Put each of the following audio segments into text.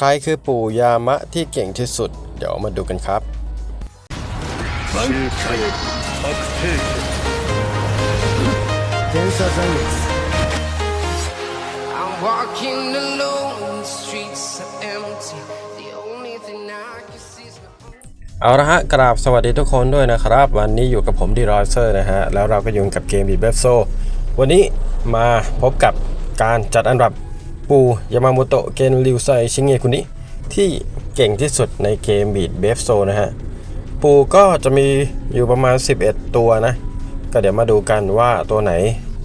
ใครคือปู่ยามะที่เก่งที่สุด เดี๋ยวมาดูกันครับเอาละฮะ กราบสวัสดีทุกคนด้วยนะครับ วันนี้อยู่กับผมดีรอยเซอร์นะฮะ แล้วเราก็ยุ่งกับเกมบีเบฟโซ วันนี้มาพบกับการจัดอันดับ ปูยามาโมโตะเกนริวไซชิงเงคุนิที่เก่งที่สุดในเกมบีดเบฟโซนะฮะ ปูก็จะมีอยู่ประมาณ 11 ตัวนะ ก็เดี๋ยวมาดูกันว่าตัวไหน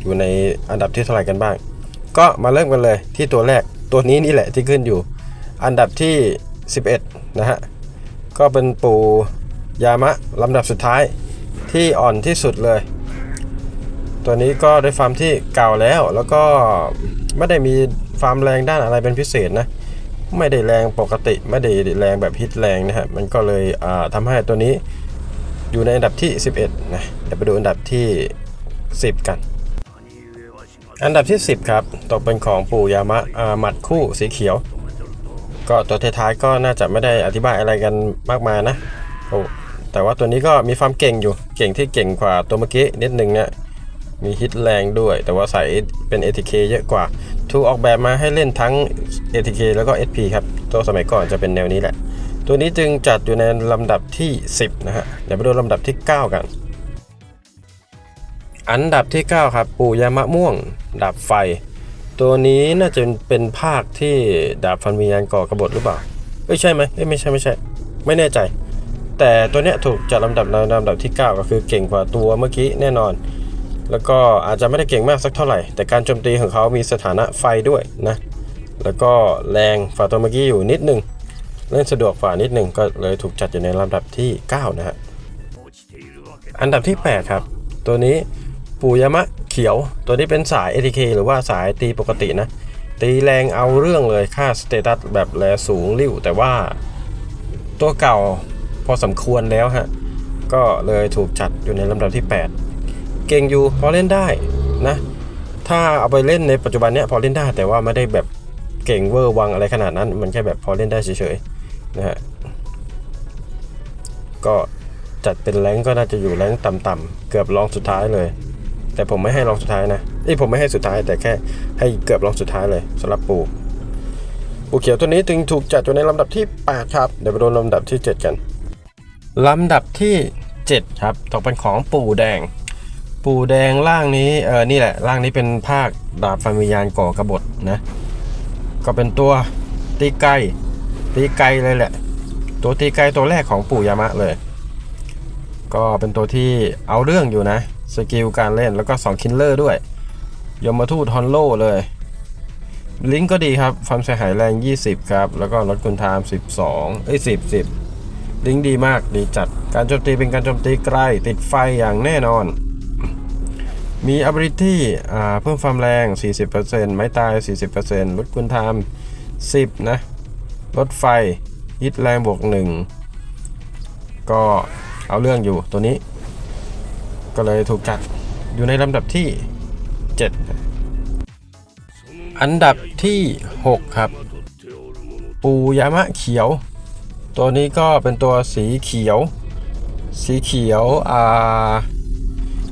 อยู่ในอันดับที่เท่าไหร่กันบ้าง ก็มาเริ่มกันเลยที่ตัวแรกตัวนี้นี่แหละที่ขึ้นอยู่ อันดับที่ 11 นะฮะ ก็เป็นปูยามะลำดับสุดท้ายที่อ่อนที่สุดเลย ตัวนี้ก็ได้ฟาร์มที่เก่าแล้ว แล้วก็ไม่ได้มีฟาร์มแรงด้านอะไรเป็นพิเศษนะ ไม่ได้แรงปกติไม่ได้แรงแบบฮิตแรงนะฮะมันก็เลยอ่าทำให้ตัวนี้อยู่ในอันดับที่ 11 นะ เดี๋ยวไปดูอันดับที่ 10 กัน อันดับที่ 10 ครับ ตกเป็นของปู่ยามะอาหมัดคู่สีเขียว ก็ตัวท้ายๆก็น่าจะไม่ได้อธิบายอะไรกันมากมายนะโอ้แต่ว่าตัวนี้ก็มีความเก่งอยู่ เก่งที่เก่งกว่าตัวเมื่อกี้นิดนึงเนี่ย มีฮิตแรงด้วย แต่ว่าใส่เป็น ATK เยอะกว่า ถูกออกแบบมาให้เล่นทั้ง ATK แล้วก็ SP ครับ ตัวสมัยก่อนจะเป็นแนวนี้แหละ ตัวนี้จึงจัดอยู่ในลำดับที่ 10 นะฮะ เดี๋ยวไปดูลำดับที่ 9 กัน อันดับที่ 9 ครับ ปู่ยามะม่วง ดาบไฟ ตัวนี้น่าจะเป็นภาคที่ดาบฟันวิญญาณก่อกระบฏหรือเปล่าไม่ใช่ไหมเอ้ไม่ใช่ไม่ใช่ ไม่แน่ใจแต่ตัวเนี้ยถูกจัดลำดับในลำดับที่ 9 ก็คือเก่งกว่าตัวเมื่อกี้แน่นอน แล้วก็อาจจะไม่ได้เก่งมากสักเท่าไหร่ แต่การโจมตีของเขามีสถานะไฟด้วยนะ แล้วก็แรงฝ่าตัวเมื่อกี้อยู่นิดนึง เล่นสะดวกฝ่านิดนึงก็เลยถูกจัดอยู่ในลำดับที่ 9 นะฮะ อันดับที่ 8 ครับ ตัวนี้ปูยามะเขียว ตัวนี้เป็นสาย ATK หรือว่าสายตีปกตินะ ตีแรงเอาเรื่องเลยค่าสเตตัสแบบแลสูงริ้ว แต่ว่าตัวเก่าพอสมควรแล้วฮะ ก็เลยถูกจัดอยู่ในลำดับที่ 8 เก่งอยู่พอเล่นได้นะ ถ้าเอาไปเล่นในปัจจุบันเนี้ยพอเล่นได้แต่ว่าไม่ได้แบบเก่งเวอร์วังอะไรขนาดนั้น มันแค่แบบพอเล่นได้เฉยๆนะฮะก็จัดเป็นแรงก็น่าจะอยู่แรงต่ำๆเกือบรองสุดท้ายเลย แต่ผมไม่ให้รองสุดท้ายนะเอ้ผมไม่ให้สุดท้ายแต่แค่ให้เกือบรองสุดท้ายเลยสำหรับปูปูเขียวตัวนี้จึงถูกจัดอยู่ในลำดับที่8ครับเดี๋ยวไปดูลำดับที่ 7 กันลำดับที่ 7 ครับตกเป็นของปู่แดง ปู่แดงร่างนี้เออนี่แหละร่างนี้เป็นภาคดาบฟันวิญญาณก่อกระบฏนะก็เป็นตัวตีไกลตีไกลเลยแหละ ตัวตีไกลตัวแรกของปู่ยามะเลย ก็เป็นตัวที่เอาเรื่องอยู่นะสกิลการเล่นแล้วก็2คินเลอร์ด้วยยมทูตฮอนโลเลย ลิงก์ก็ดีครับความเสียหายแรง 20 ครับ แล้วก็ลดคุณทาม 12 เอ้ย 10 10 ลิงก์ดีมากดีจัดการโจมตีเป็นการโจมตีไกลติดไฟอย่างแน่นอน มี ability อ่าเพิ่มความแรง 40%ไม้ตาย 40%ลดคุณทาม 10 นะรถไฟยึดแรงบวก 1 ก็เอาเรื่องอยู่ตัวนี้ ก็เลยถูกจัดอยู่ในลำดับที่ 7 อันดับที่ 6 ครับ ปูยามะเขียว ตัวนี้ก็เป็นตัวสีเขียว สีเขียวอ่า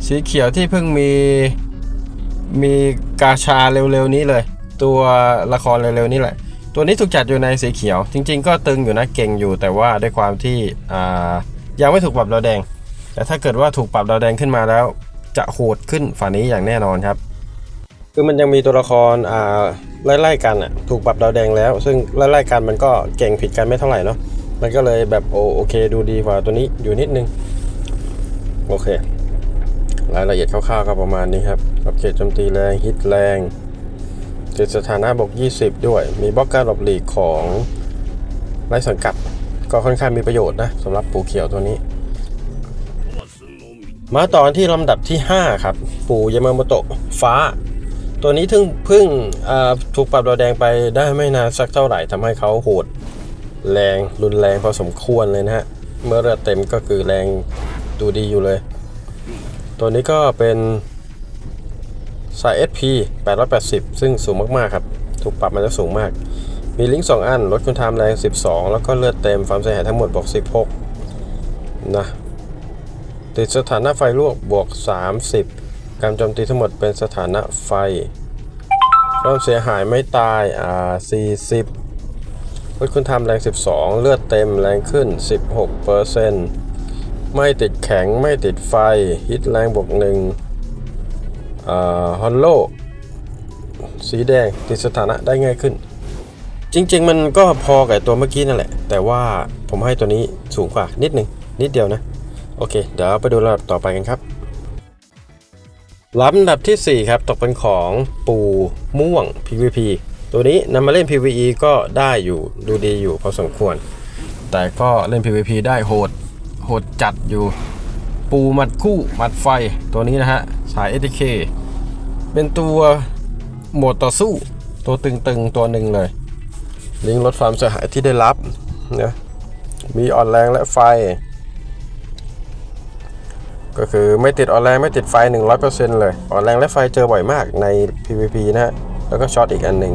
สีเขียวที่เพิ่งมีมีกาชาเร็วๆนี้เลย ตัวละครเร็วๆนี้แหละ ตัวนี้ถูกจัดอยู่ในสีเขียว จริง ๆ ก็ตึงอยู่นะเก่งอยู่แต่ว่าด้วยความที่อ่ายังไม่ถูกปรับดาวแดง แต่ถ้าเกิดว่าถูกปรับดาวแดงขึ้นมาแล้ว จะโหดขึ้นฝ่านี้อย่างแน่นอนครับ คือมันยังมีตัวละครอ่าไล่ๆกันอะถูกปรับดาวแดงแล้ว ซึ่งไล่ๆกันมันก็เก่งผิดกันไม่เท่าไหร่เนาะมันก็เลยแบบโอโอเค ดูดีกว่าตัวนี้อยู่นิดนึงโอเค รายละเอียดคร่าวๆก็ประมาณนี้ครับรับเขตโจมตีแรงฮิตแรงเจ็ดสถานะบวก20 ด้วย มีบล็อกการหลบหลีกของไร้สังกัด ก็ค่อนข้างมีประโยชน์นะสำหรับปูเขียวตัวนี้ มาต่อที่ลำดับที่ 5 ครับ ปูยามาโมโตะฟ้า ตัวนี้ถึงเพิ่งถูกปรับดาวแดงไปได้ไม่นานสักเท่าไหร่ทำให้เขาโหด แรงรุนแรงพอสมควรเลยนะฮะ เมื่อเลือเต็มก็คือแรงดูดีอยู่เลย ตัวนี้ก็เป็นสาย SP 880 ซึ่งสูงมาก ๆ ครับ ถูกปรับมาแล้วสูงมาก มีลิงก์2อันลดคุณไทม์แรง 12 แล้วก็เลือดเต็มความเสียหายทั้งหมดบวก 16 นะ ติดสถานะไฟลวกบวก 30 การโจมตีทั้งหมดเป็นสถานะไฟความเสียหายไม่ตาย อ่า 40ลดคุณไทม์แรง 12 เลือดเต็มแรงขึ้น 16เปอร์เซ็นต์ ไม่ติดแข็งไม่ติดไฟฮิตแรงบวกหนึ่งฮอนโลสีแดงติดสถานะได้ง่ายขึ้น จริง ๆ มันก็พอกับตัวเมื่อกี้นั่นแหละ แต่ว่าผมให้ตัวนี้สูงกว่านิดนึง นิดเดียวนะ โอเค เดี๋ยวไปดูลำดับต่อไปกันครับลำดับทีสี่4 ครับ ตกเป็นของปูม่วง PVP ตัวนี้นำมาเล่น PVE ก็ได้อยู่ดูดีอยู่พอสมควร แต่ก็เล่น PVP ได้โหด หดจัดอยู่ ปูมัดคู่มัดไฟตัวนี้นะฮะ สาย ATK เป็นตัวโหมดต่อสู้ตัวตึงๆ ตัวหนึ่งเลย ลิงก์ลดความเสียหายที่ได้รับนะมีอ่อนแรงและไฟ ก็คือไม่ติดอ่อนแรงไม่ติดไฟ 100%เลย อ่อนแรงและไฟเจอบ่อยมากใน PVP นะฮะ แล้วก็ช็อตอีกอันหนึ่ง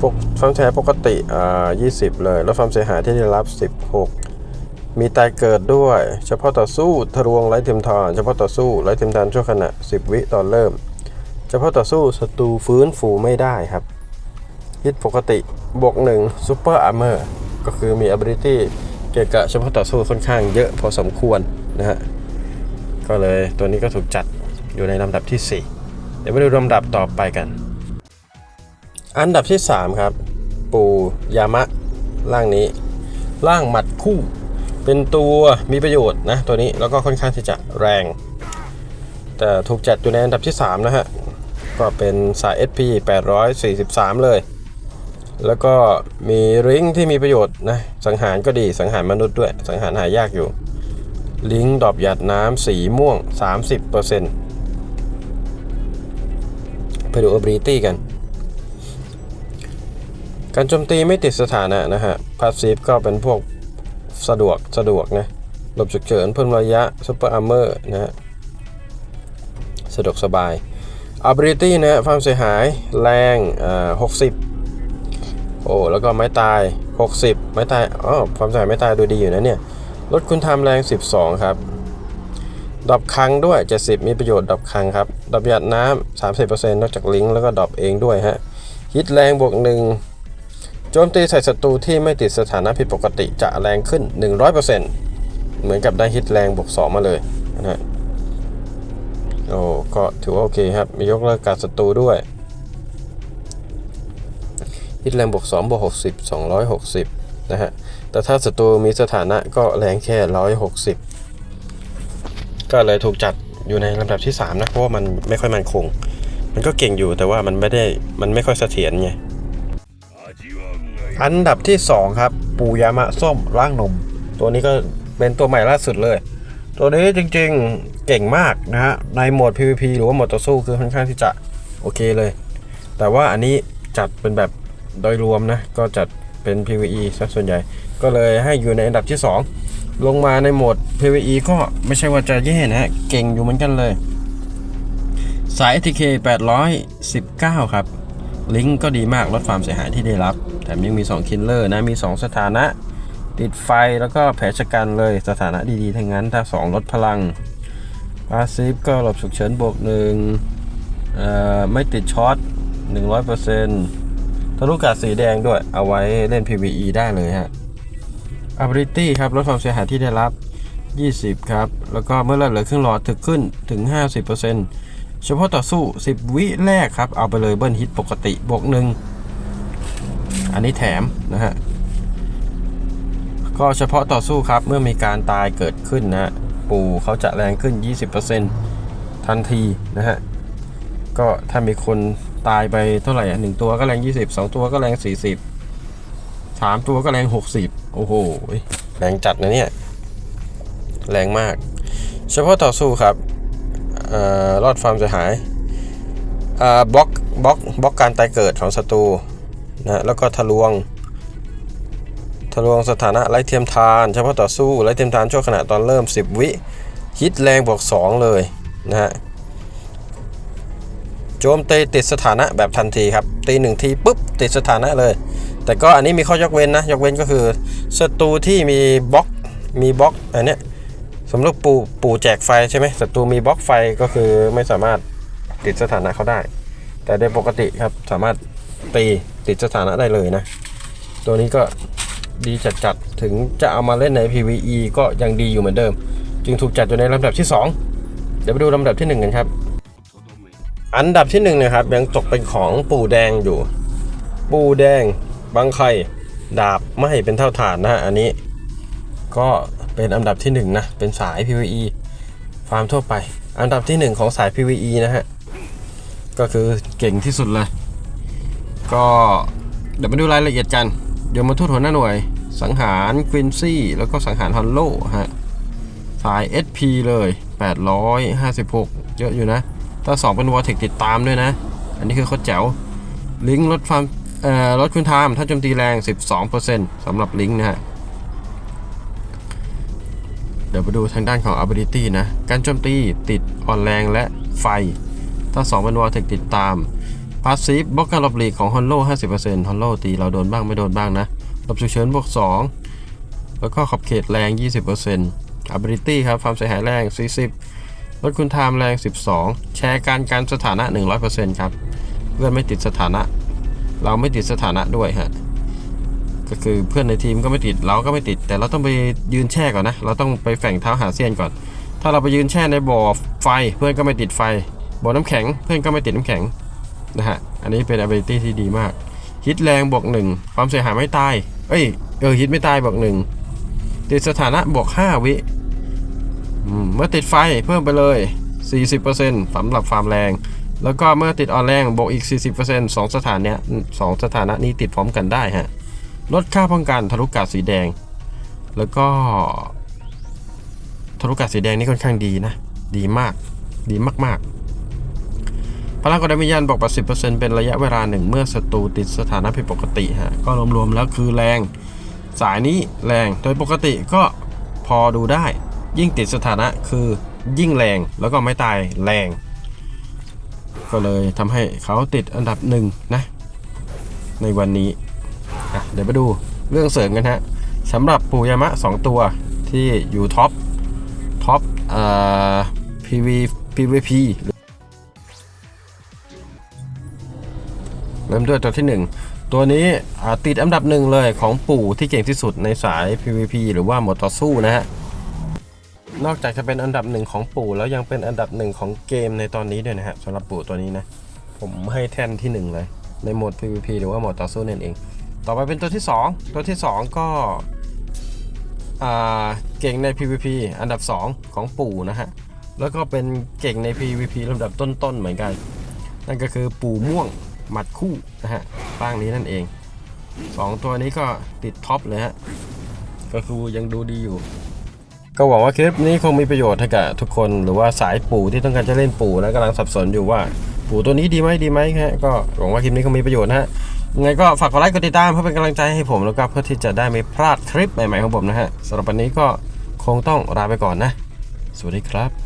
พวกความเสียปกติอ่า20 เลยแล้วความเสียหายที่ได้รับ 16 มีตายเกิดด้วย เฉพาะต่อสู้ทะลวงไร้เทียมทาน เฉพาะต่อสู้ไร้เทียมทานชั่วขณะ 10 วิตอนเริ่ม เฉพาะต่อสู้ศัตรูฟื้นฟูไม่ได้ครับฮิตปกติบวกหนึ่งซูเปอร์อาร์เมอร์ก็คือมี ability เกี่ยวกับเฉพาะต่อสู้ค่อนข้างเยอะพอสมควรนะฮะ ก็เลยตัวนี้ก็ถูกจัดอยู่ในลำดับที่ 4 เดี๋ยวมาดูลำดับต่อไปกัน อันดับที่ 3 ครับ ปูยามะ ร่างนี้ ร่างหมัดคู่ เป็นตัวมีประโยชน์นะตัวนี้แล้วก็ค่อนข้างที่จะแรง แต่ถูกจัดอยู่ในอันดับที่ 3 นะฮะ ก็เป็นสาย SP 843 เลย แล้วก็มีริงที่มีประโยชน์นะสังหารก็ดีสังหารมนุษย์ด้วย สังหารหายากอยู่ ลิงดอบหยาดน้ำสีม่วง 30%ไปดู ability กันการโจมตีไม่ติดสถานะนะฮะพาสซีฟก็เป็นพวก สะดวกสะดวกนะหลบฉุกเฉินเพิ่มระยะซุปเปอร์อาร์เมอร์นะฮะสะดวกสบาย ability นะฮะความเสียหายแรงอ่า60โอ้แล้วก็ไม้ตาย 60 ไม้ตายอ๋อความเสียหายไม้ตายดูดีอยู่นะเนี่ยลดคุณทำแรง 12 ครับดอปครั้งด้วย 70 มีประโยชน์ดอปครั้งครับดอปหยาดน้ำ30%นอกจากลิงก์แล้วก็ดอปเองด้วยฮะฮิตแรงบวกหนึ่ง โจมตีใส่ศัตรูที่ไม่ติดสถานะผิดปกติจะแรงขึ้น 100%เหมือนกับได้ฮิตแรงบวก2มาเลยนะฮะโอ้ก็ถือว่าโอเคครับมียกเลิกการศัตรูด้วยฮิตแรงบวก2บวก60 260 นะฮะ แต่ถ้าศัตรูมีสถานะก็แรงแค่ 160 ก็เลยถูกจัดอยู่ในลำดับที่ 3 นะ เพราะว่ามันไม่ค่อยมันคง มันก็เก่งอยู่แต่ว่ามันไม่ได้ มันไม่ค่อยเสถียรไง อันดับที่ 2 ครับปูยามะส้มร่างนม ตัวนี้ก็เป็นตัวใหม่ล่าสุดเลย ตัวนี้จริงๆเก่งมากนะฮะในโหมด PVP หรือว่าโหมดต่อสู้คือค่อนข้างที่จะโอเคเลย แต่ว่าอันนี้จัดเป็นแบบโดยรวมนะ ก็จัดเป็น PVE ซะส่วนใหญ่ ก็เลยให้อยู่ในอันดับที่ 2 ลงมาในโหมด PVE ก็ไม่ใช่ว่าจะแย่นะฮะเก่งอยู่เหมือนกันเลย สาย ATK 819 ครับ ลิงก์ก็ดีมากลดความเสียหายที่ได้รับ แถมยังมี2คิลเลอร์นะ มี 2 สถานะ ติดไฟแล้วก็แผลชะกันเลยสถานะดีๆ ทั้งนั้น ถ้า 2 ลดพลังพาซีฟก็หลบฉุกเฉินบวกหนึ่งไม่ติดช็อต 100%ทะลุกาดสีแดงด้วย เอาไว้เล่น PVE ได้เลยฮะ ability ครับลดความเสียหายที่ได้รับ 20 ครับ แล้วก็เมื่อเลือดเหลือครึ่งหลอดถึกขึ้นถึง 50%เฉพาะต่อสู้ 10 วิแรกครับ เอาไปเลยเบิ้ลฮิตปกติบวกหนึ่ง อันนี้แถมนะฮะ ก็เฉพาะต่อสู้ครับเมื่อมีการตายเกิดขึ้นนะฮะปู่เขาจะแรงขึ้น 20%ทันทีนะฮะ ก็ถ้ามีคนตายไปเท่าไหร่อะหนึ่งตัวก็แรง 20 2 ตัวก็แรง 40 3 ตัวก็แรง 60 โอ้โห แรงจัดนะเนี่ย แรงมาก เฉพาะต่อสู้ครับอรอดความเสียหายบล็อกบล็อกบล็อกการตายเกิดของศัตรู นะแล้วก็ทะลวง ทะลวงสถานะไร้เทียมทานเฉพาะต่อสู้ไร้เทียมทานช่วงขณะตอนเริ่ม 10 วิฮิตแรงบวก2เลยนะฮะโจมตีติดสถานะแบบทันทีครับตีหนึ่งทีปุ๊บติดสถานะเลย แต่ก็อันนี้มีข้อยกเว้นนะยกเว้นก็คือศัตรูที่มีบล็อกมีบล็อกอันเนี้ยสำหรับปู่ปู่แจกไฟใช่ไหมศัตรูมีบล็อกไฟก็คือไม่สามารถติดสถานะเขาได้ แต่โดยปกติครับสามารถตี ติดสถานะได้เลยนะ ตัวนี้ก็ดีจัดๆถึงจะเอามาเล่นใน PVE ก็ยังดีอยู่เหมือนเดิม จึงถูกจัดอยู่ในลำดับที่ 2 เดี๋ยวไปดูลำดับที่ 1 กันครับ อันดับที่1นะครับยังตกเป็นของปู่แดงอยู่ ปู่แดงบางไข่ดาบไม่เป็นเท่าฐานนะฮะอันนี้ ก็เป็นอันดับที่1นะเป็นสาย PVE ฟาร์มทั่วไป อันดับที่ 1 ของสาย PVE นะฮะก็คือเก่งที่สุดเลย ก็เดี๋ยวมาดูรายละเอียดกัน เดี๋ยวมาทูตหัวหน้าหน่วย สังหารควินซี่แล้วก็สังหารฮอลโลฮะสาย SP เลย 856 เยอะอยู่นะ ถ้า 2 เป็นวอร์เทคติดตามด้วยนะ อันนี้คือโคตรแจ๋ว ลิงก์ลดความเอ่อลดคุณทามถ้าโจมตีแรง 12%สำหรับลิงก์นะฮะ เดี๋ยวไปดูทางด้านของ ability นะ การโจมตีติดอ่อนแรงและไฟ ถ้า 2 เป็นวอร์เทคติดตาม พาสซีฟบล็อกการหลบหลีกของฮอนโล50%ฮอนโลตีเราโดนบ้างไม่โดนบ้างนะหลบฉุกเฉินบวก2 แล้วก็ขอบเขตแรง 20% ability ครับความเสียหายแรง 40ลดคุณไทม์แรง 12 แชร์การการสถานะ 100%ครับเพื่อนไม่ติดสถานะ เราไม่ติดสถานะด้วยฮะก็คือเพื่อนในทีมก็ไม่ติดเราก็ไม่ติด แต่เราต้องไปยืนแช่ก่อนนะ เราต้องไปแฝงเท้าหาเซียนก่อน ถ้าเราไปยืนแช่ในบ่อไฟเพื่อนก็ไม่ติดไฟบ่อน้ำแข็งเพื่อนก็ไม่ติดน้ำแข็ง นะฮะ อันนี้เป็น ability ที่ดีมาก ฮิตแรงบวกหนึ่งความเสียหายไม่ตาย เอ้ย เออ ฮิตไม่ตายบวกหนึ่งติดสถานะบวก 5 วิเมื่อติดไฟเพิ่มไปเลย 40%สำหรับความแรง แล้วก็เมื่อติดออนแรงบวกอีก 40%สองสถานเนี้ยสองสถานะนี้ติดพร้อมกันได้ฮะ ลดค่าป้องกันทะลุกาดสีแดง แล้วก็ทะลุกาดสีแดงนี่ค่อนข้างดีนะ ดีมาก ดีมากๆ พลังกดดันวิญญาณบอก80%เป็นระยะเวลาหนึ่งเมื่อศัตรูติดสถานะผิดปกติฮะก็รวมๆแล้วคือแรง สายนี้แรงโดยปกติก็พอดูได้ ยิ่งติดสถานะคือยิ่งแรงแล้วก็ไม่ตายแรง ก็เลยทำให้เขาติดอันดับหนึ่งนะในวันนี้เดี๋ยวไปดูเรื่องเสริมกันฮะสำหรับปูยามะ 2 ตัวที่อยู่ท็อปท็อปอ่า PV PVP เริ่มด้วยตัวที่ 1 ตัวนี้ติดอันดับหนึ่งเลยของปู่ที่เก่งที่สุดในสาย PVP หรือว่าหมดต่อสู้นะฮะนอกจากจะเป็นอันดับหนึ่งของปู่แล้วยังเป็นอันดับหนึ่งของเกมในตอนนี้ด้วยนะฮะสำหรับปู่ตัวนี้นะ ผมให้แท่นที่หนึ่งเลย ในโหมด PVP หรือว่าโหมดต่อสู้นั่นเอง ต่อไปเป็นตัวที่ 2 ตัวที่ 2 ก็เก่งใน PVP อันดับ 2 ของปู่นะฮะแล้วก็เป็นเก่งใน PVP ลำดับต้นๆเหมือนกัน นั่นก็คือปู่ม่วง หมัดคู่นะฮะร่างนี้นั่นเอง 2 ตัวนี้ก็ติดท็อปเลยฮะก็คือยังดูดีอยู่ ก็หวังว่าคลิปนี้คงมีประโยชน์ให้กับทุกคนหรือว่าสายปู่ที่ต้องการจะเล่นปู่และกำลังสับสนอยู่ว่าปู่ตัวนี้ดีไหมดีไหมฮะก็หวังว่าคลิปนี้คงมีประโยชน์นะฮะยังไงก็ฝากกดไลค์กดติดตามเพื่อเป็นกำลังใจให้ผมแล้วก็เพื่อที่จะได้ไม่พลาดคลิปใหม่ๆของผมนะฮะสำหรับวันนี้ก็คงต้องลาไปก่อนนะ สวัสดีครับ